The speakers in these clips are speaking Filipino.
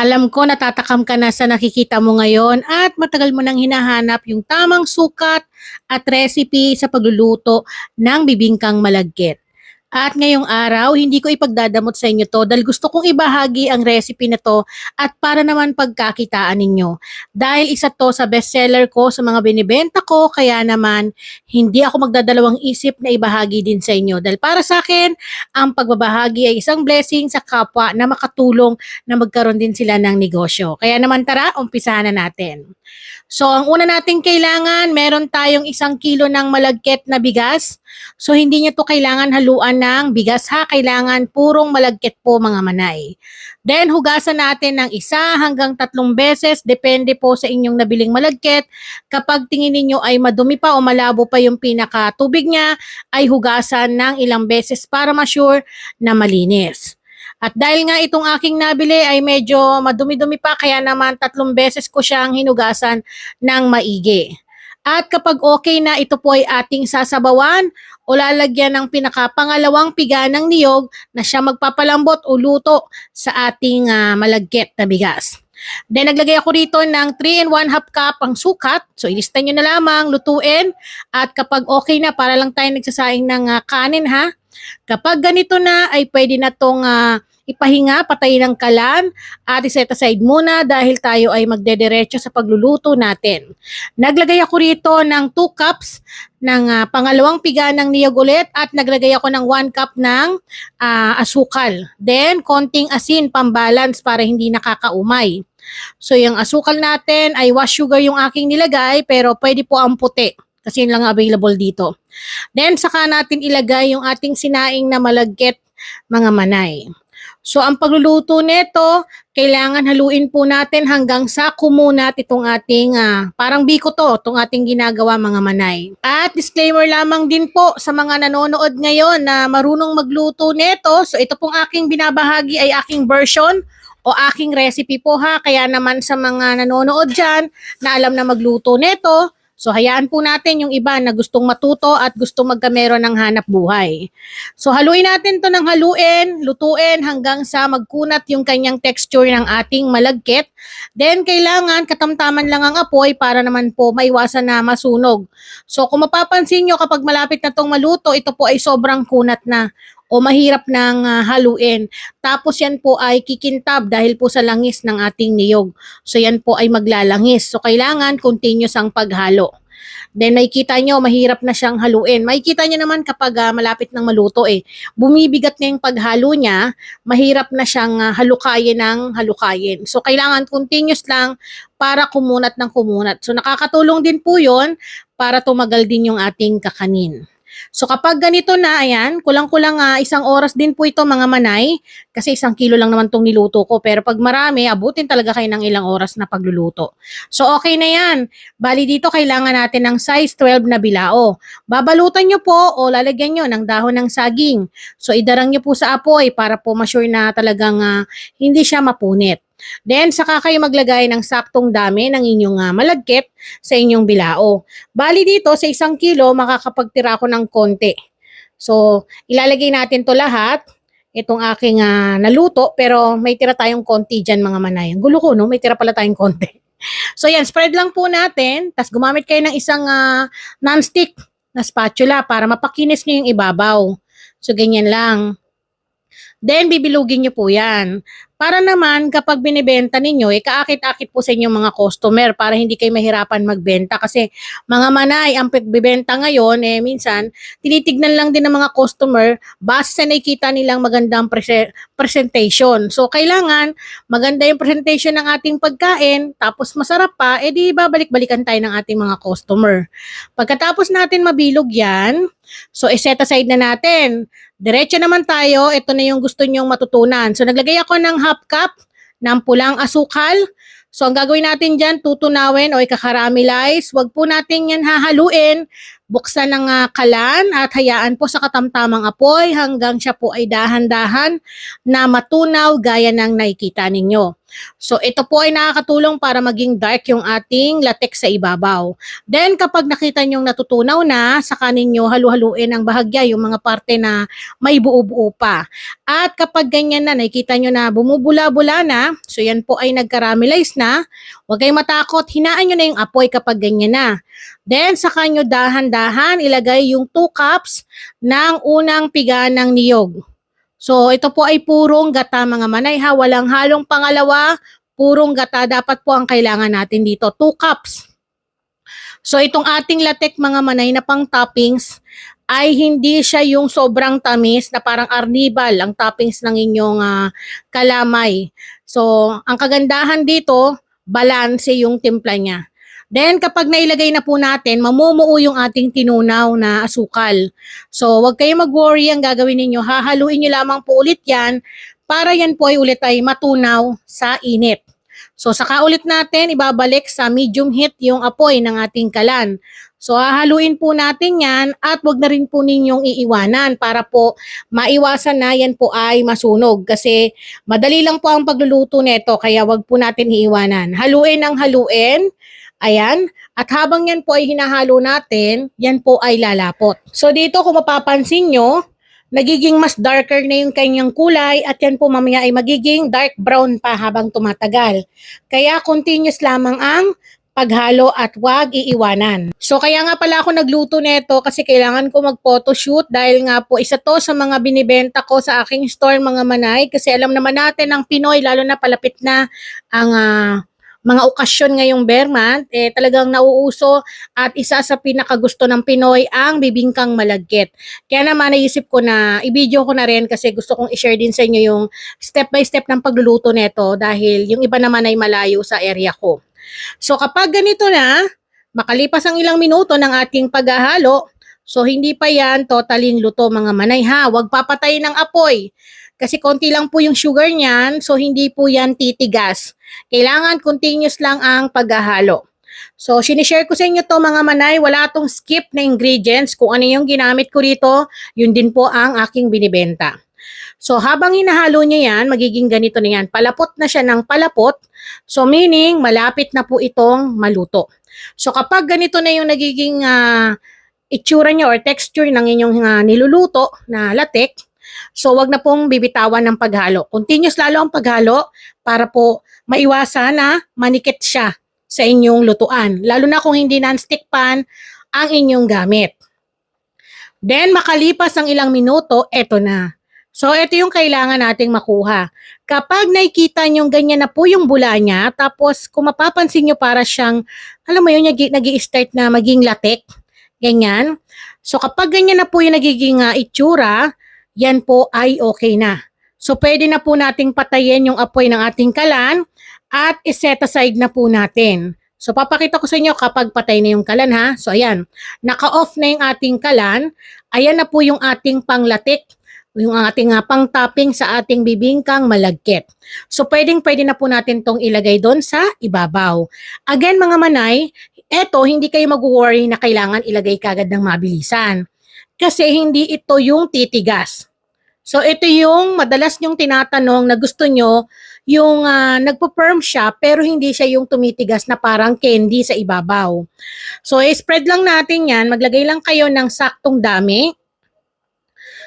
Alam ko natatakam ka na sa nakikita mo ngayon at matagal mo nang hinahanap yung tamang sukat at recipe sa pagluluto ng bibingkang malagkit. At ngayong araw, hindi ko ipagdadamot sa inyo to dahil gusto kong ibahagi ang recipe na to at para naman pagkakitaan ninyo. Dahil isa to sa bestseller ko sa mga binibenta ko, kaya naman hindi ako magdadalawang isip na ibahagi din sa inyo. Dahil para sa akin, ang pagbabahagi ay isang blessing sa kapwa na makatulong na magkaroon din sila ng negosyo. Kaya naman tara, umpisahan na natin. So, ang una nating kailangan, meron tayong isang kilo ng malagkit na bigas. So, hindi nyo to kailangan haluan ng bigas ha. Kailangan purong malagkit po mga manay. Then, hugasan natin ng isa hanggang tatlong beses. Depende po sa inyong nabiling malagkit. Kapag tingin ninyo ay madumi pa o malabo pa yung pinaka tubig niya, ay hugasan ng ilang beses para ma-sure na malinis. At dahil nga itong aking nabili ay medyo madumi-dumi pa, kaya naman tatlong beses ko siyang hinugasan ng maigi. At kapag okay na, ito po ay ating sasabawan o lalagyan ng pinakapangalawang piga ng niyog na siya magpapalambot o luto sa ating ah, malagkit na bigas. Then naglagay ako rito ng 3 and 1 half cup ang sukat. So ilista nyo na lamang, lutuin. At kapag okay na, para lang tayo nagsasaing ng ah, kanin ha. Kapag ganito na, ay pwede na tong ah, ipahinga, patayin ng kalan, at iset aside muna dahil tayo ay magdederecho sa pagluluto natin. Naglagay ako rito ng 2 cups ng ah, pangalawang piga ng niyog ulit at naglagay ako ng 1 cup ng ah, asukal. Then, konting asin pambalance para hindi nakakaumay. So, yung asukal natin ay wash sugar yung aking nilagay pero pwede po ang puti kasi yun lang ang available dito. Then, saka natin ilagay yung ating sinaing na malagkit mga manay. So, ang pagluluto nito, kailangan haluin po natin hanggang sa kumunat itong ating, ah, parang biko to, itong ating ginagawa mga manay. At disclaimer lamang din po sa mga nanonood ngayon na marunong magluto nito. So, ito pong aking binabahagi ay aking version o aking recipe po ha. Kaya naman sa mga nanonood dyan na alam na magluto nito, So hayaan po natin yung iba na gustong matuto at gustong magkamero ng hanap buhay. So haluin natin to ng haluin, lutuin hanggang sa magkunat yung kanyang texture ng ating malagkit. Then kailangan katamtaman lang ang apoy para naman po maiwasan na masunog. So kung mapapansin nyo kapag malapit na tong maluto, ito po ay sobrang kunat na o mahirap nang ah, haluin. Tapos yan po ay kikintab dahil po sa langis ng ating niyog. So yan po ay maglalangis. So kailangan continuous ang paghalo. Then makikita nyo, mahirap na siyang haluin. Makikita nyo naman kapag ah, malapit ng maluto eh. Bumibigat na yung paghalo niya, mahirap na siyang ah, halukayin ng halukayin. So kailangan continuous lang para kumunat ng kumunat. So nakakatulong din po yon para tumagal din yung ating kakanin. So kapag ganito na, ayan, kulang-kulang ah, isang oras din po ito mga manay, kasi isang kilo lang naman tong niluto ko. Pero pag marami, abutin talaga kayo ng ilang oras na pagluluto. So okay na yan. Bali dito kailangan natin ng size 12 na bilao. Babalutan nyo po o lalagyan nyo ng dahon ng saging. So idarang nyo po sa apoy para po ma-sure na talagang ah, hindi siya mapunit. Then, saka kayo maglagay ng saktong dami ng inyong ah, malagkit sa inyong bilao. Bali dito, sa isang kilo, makakapagtira ako ng konti. So, ilalagay natin to lahat. Itong aking ah, naluto, pero may tira tayong konti dyan mga manay. Ang gulo ko, no? May tira pala tayong konti. So, yan, spread lang po natin. Tapos, gumamit kayo ng isang ah, non-stick na spatula para mapakinis nyo yung ibabaw. So, ganyan lang. Then, bibilugin nyo po yan. Para naman, kapag binibenta ninyo, eh, kaakit-akit po sa inyong mga customer para hindi kayo mahirapan magbenta. Kasi mga manay, ang pagbibenta ngayon, eh, minsan, tinitignan lang din ng mga customer base sa nakikita nilang magandang prese- presentation. So, kailangan maganda yung presentation ng ating pagkain, tapos masarap pa, eh di babalik-balikan tayo ng ating mga customer. Pagkatapos natin mabilog yan, so iset aside na natin. Diretso naman tayo, ito na yung gusto nyong matutunan. So, naglagay ako ng half cup ng pulang asukal. So, ang gagawin natin dyan, tutunawin o ikakaramelize. Huwag po natin yan hahaluin. Buksan ng ah, kalan at hayaan po sa katamtamang apoy hanggang siya po ay dahan-dahan na matunaw gaya ng nakikita ninyo. So ito po ay nakakatulong para maging dark yung ating latex sa ibabaw. Then kapag nakita nyong natutunaw na, saka ninyo halu-haluin ang bahagya, yung mga parte na may buo-buo pa. At kapag ganyan na, nakikita nyo na bumubula-bula na, so yan po ay nag-caramelize na, huwag kayong matakot, hinaan nyo na yung apoy kapag ganyan na. Then saka nyo dahan-dahan ilagay yung 2 cups ng unang piga ng niyog. So ito po ay purong gata mga manay ha, walang halong pangalawa, purong gata dapat po ang kailangan natin dito, 2 cups. So itong ating latek mga manay na pang toppings ay hindi siya yung sobrang tamis na parang arnibal ang toppings ng inyong ah, kalamay. So ang kagandahan dito, balanse yung timpla niya. Then kapag nailagay na po natin, mamumuo yung ating tinunaw na asukal. So wag kayong mag-worry ang gagawin ninyo. Hahaluin nyo lamang po ulit yan para yan po ay ulit ay matunaw sa init. So saka ulit natin ibabalik sa medium heat yung apoy ng ating kalan. So hahaluin po natin yan at wag na rin po ninyong iiwanan para po maiwasan na yan po ay masunog kasi madali lang po ang pagluluto nito kaya wag po natin iiwanan. Haluin ang haluin. Ayan. At habang yan po ay hinahalo natin, yan po ay lalapot. So dito kung mapapansin nyo, nagiging mas darker na yung kanyang kulay at yan po mamaya ay magiging dark brown pa habang tumatagal. Kaya continuous lamang ang paghalo at wag iiwanan. So kaya nga pala ako nagluto nito kasi kailangan ko mag-photoshoot dahil nga po isa to sa mga binibenta ko sa aking store mga manay kasi alam naman natin ang Pinoy lalo na palapit na ang ah, mga okasyon ngayong bear month, eh talagang nauuso at isa sa pinakagusto ng Pinoy ang bibingkang malagkit. Kaya naman naisip ko na i-video ko na rin kasi gusto kong i-share din sa inyo yung step by step ng pagluluto nito dahil yung iba naman ay malayo sa area ko. So kapag ganito na, makalipas ang ilang minuto ng ating paghahalo, so hindi pa yan totaling luto mga manay ha, huwag papatayin ng apoy. Kasi konti lang po yung sugar niyan, so hindi po yan titigas. Kailangan continuous lang ang paghahalo. So, sinishare ko sa inyo to mga manay, wala tong skip na ingredients. Kung ano yung ginamit ko rito, yun din po ang aking binibenta. So, habang hinahalo niya yan, magiging ganito na yan. Palapot na siya ng palapot. So, meaning, malapit na po itong maluto. So, kapag ganito na yung nagiging ah, itsura niya or texture ng inyong ah, niluluto na latek, so wag na pong bibitawan ng paghalo. Continuous lalo ang paghalo para po maiwasan na manikit siya sa inyong lutuan. Lalo na kung hindi non-stick pan ang inyong gamit. Then makalipas ang ilang minuto, eto na. So ito yung kailangan nating makuha. Kapag nakikita nyo ganyan na po yung bula niya, tapos kung mapapansin nyo para siyang, alam mo yun, nag start na maging latek, ganyan. So kapag ganyan na po yung nagiging ah, itsura, yan po ay okay na. So pwede na po nating patayin yung apoy ng ating kalan at iset aside na po natin. So papakita ko sa inyo kapag patay na yung kalan ha. So ayan, naka-off na yung ating kalan. Ayan na po yung ating panglatik, yung ating uh, pang-topping sa ating bibingkang malagkit. So pwedeng pwede na po natin tong ilagay doon sa ibabaw. Again mga manay, eto hindi kayo mag-worry na kailangan ilagay kagad ng mabilisan kasi hindi ito yung titigas. So ito yung madalas nyong tinatanong na gusto nyo yung uh, nagpo-firm siya pero hindi siya yung tumitigas na parang candy sa ibabaw. So i-spread lang natin yan, maglagay lang kayo ng saktong dami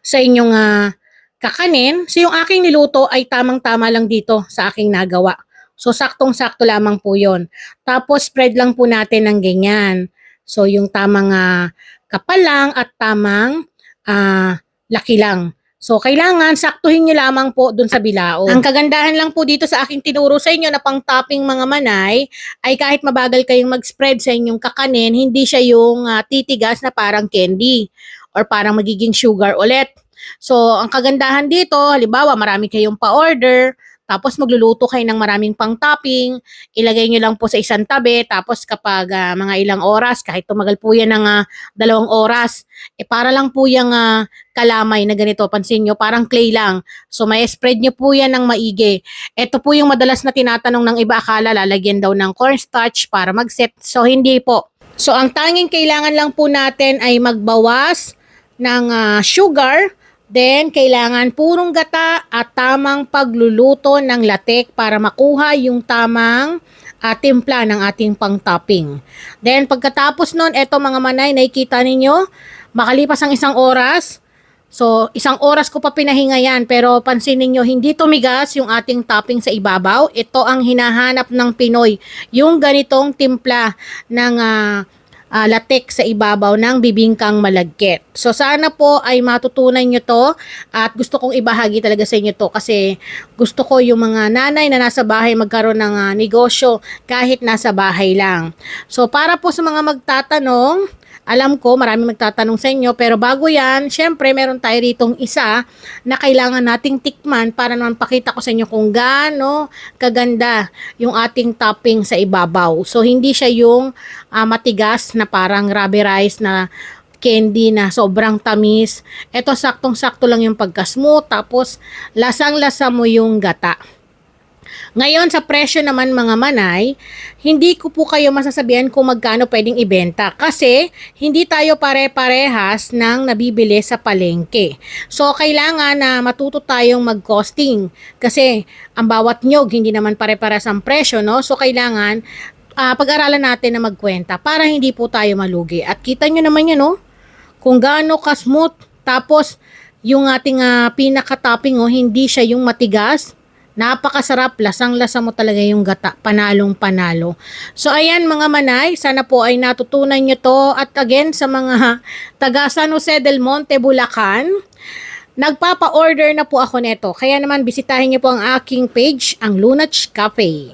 sa inyong uh, kakanin. So yung aking niluto ay tamang-tama lang dito sa aking nagawa. So saktong-sakto lamang po yon. Tapos spread lang po natin ng ganyan. So yung tamang uh, kapal lang at tamang ah, laki lang. So, kailangan saktuhin nyo lamang po dun sa bilao. Ang kagandahan lang po dito sa aking tinuro sa inyo na pang topping mga manay, ay kahit mabagal kayong mag-spread sa inyong kakanin, hindi siya yung ah, titigas na parang candy or parang magiging sugar ulit. So, ang kagandahan dito, halimbawa marami kayong pa-order, tapos magluluto kayo ng maraming pang topping, ilagay nyo lang po sa isang tabi, tapos kapag ah, mga ilang oras, kahit tumagal po yan ng ah, dalawang oras, eh para lang po yung ah, kalamay na ganito, pansin nyo, parang clay lang. So may spread nyo po yan ng maigi. Ito po yung madalas na tinatanong ng iba, akala lalagyan daw ng cornstarch para mag-set. So hindi po. So ang tanging kailangan lang po natin ay magbawas ng ah, sugar Then, kailangan purong gata at tamang pagluluto ng latek para makuha yung tamang ah, timpla ng ating pang-topping. Then, pagkatapos nun, eto mga manay, nakikita ninyo, makalipas ang isang oras, So, isang oras ko pa pinahinga yan, pero pansinin nyo, hindi tumigas yung ating topping sa ibabaw. Ito ang hinahanap ng Pinoy, yung ganitong timpla ng ah, ah, latek sa ibabaw ng bibingkang malagkit. So, sana po ay matutunan nyo to at gusto kong ibahagi talaga sa inyo to kasi gusto ko yung mga nanay na nasa bahay magkaroon ng ah, negosyo kahit nasa bahay lang. So, para po sa mga magtatanong, alam ko, marami magtatanong sa inyo, pero bago yan, syempre, meron tayo ritong isa na kailangan nating tikman para naman pakita ko sa inyo kung gaano kaganda yung ating topping sa ibabaw. So, hindi siya yung ah, matigas na parang rubber rice na candy na sobrang tamis. Ito, saktong-sakto lang yung pagka-smooth, tapos lasang-lasa mo yung gata. Ngayon sa presyo naman mga manay, hindi ko po kayo masasabihan kung magkano pwedeng ibenta kasi hindi tayo pare-parehas ng nabibili sa palengke. So kailangan na matuto tayong mag-costing kasi ang bawat nyog hindi naman pare-parehas ang presyo, no? So kailangan ah, pag-aralan natin na magkwenta para hindi po tayo malugi. At kita nyo naman yan, no? Kung gaano ka-smooth, tapos yung ating ah, pinaka-topping, oh, hindi siya yung matigas, Napakasarap, lasang-lasa mo talaga yung gata, panalong panalo. So ayan mga manay, sana po ay natutunan nyo to. At again sa mga taga San Jose del Monte, Bulacan, nagpapa-order na po ako nito. Kaya naman bisitahin nyo po ang aking page, ang Lunach Cafe.